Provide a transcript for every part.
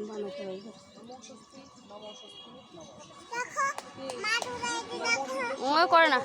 বানাতে হবে ও করে না।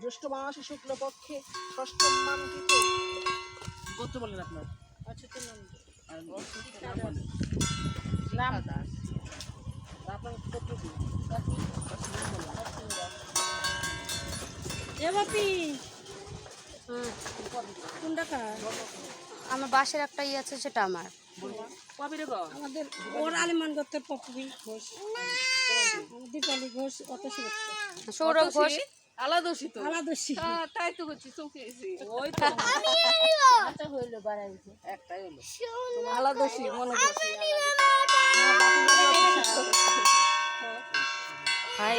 জ্যৈষ্ঠ মাসে শুক্লপক্ষে ষষ্ঠম মানকিত কত বলেন আপনার। নাম কত কি আমার বাসের একটা ইয়ে আছে সেটা আমার। আমাদের ওর আলিমান গোত্রের পপুবি ঘোষ। দীপালি ঘোষ অত সুরক্ষা সৌরভ ঘোষ? আলাদোষী তো। আলাদসী হ্যাঁ, তাই তো করছি চোখে এসে ওই তো। একটাই হলো আলাদোষী মনে করছি হাই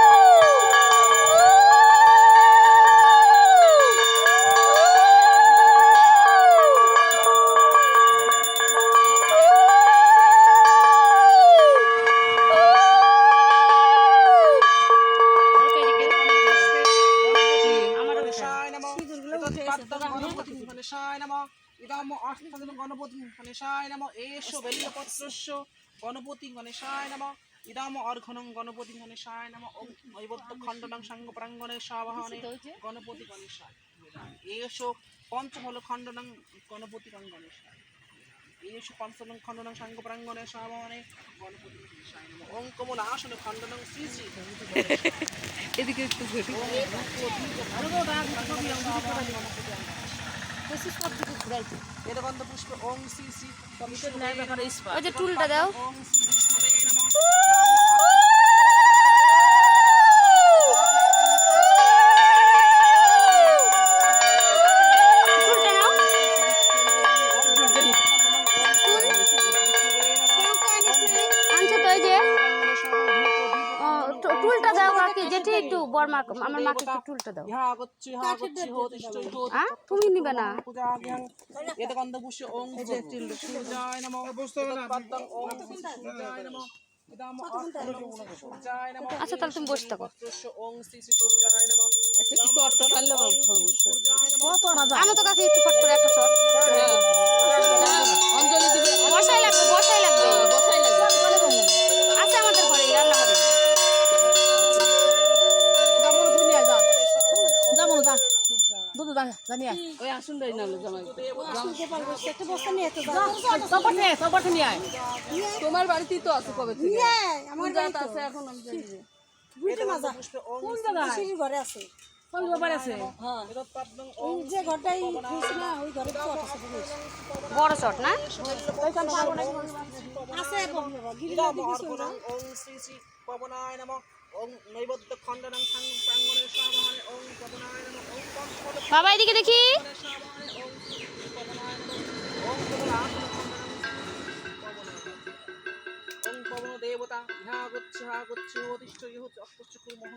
নমঃ। ইদাম অষ্টাদং গণপতিং গণেশায় নমঃ। এষো বেল্লপত্রস্য গণপতিং গণেশায় নমঃ। ইদাম অর্ঘনং গণপতিং গণেশায় নমঃ। ওম নৈবদ্য খণ্ডনং সাঙ্গ প্রাঙ্গণে সাবাহনে গণপতি গণেশায় এষো পঞ্চফল খণ্ডনং গণপতি গণেশায় এষু পঞ্চলং খণ্ডনং সাঙ্গ প্রাঙ্গণে সাবাহনে গণপতি গণেশায় নমঃ। কমল আসন খণ্ডনং শ্রী শ্রী এদিকে একটু ঘুরি বেদগন্ধ পুষ্প ওং শ্রী শ্রী ওই যে টুলটা দাও। ওং শ্রী মা আমার মাকে একটু টুলটা দাও। আ? তুমি নিবে না। আচ্ছা তাহলে তুমি বসে থাকো। আমি তো কাকি একটু ফট করে একটা চট দা জানিয়া ওই আসুন দেই না জামাই। গোপাল একটা বস্তা নিয়ে তো সবার নিয়ে সবার নিয়ে আয় তোমার বাড়িতেই তো আছে কবে থেকে? আমার পূজা আছে এখন আমি জানি বুঝতে মাজা। কোন জায়গায় সিঁড়ির ঘরে আছে। কোন ব্যাপার আছে? তৎপাদ্যং ওই যে ঘরটাই ধুইছি না ওই ঘরে চট আছে। বড় চট না? আছে বাবা গিরি ইদাম শ্রী শ্রী পবনায় নমঃ। বাবা এদিকে দেখি। দেবতা ইহা গচ্ছ হা গচ্ছ অতিষ্ঠ ইহ অস্ত কুর্মহ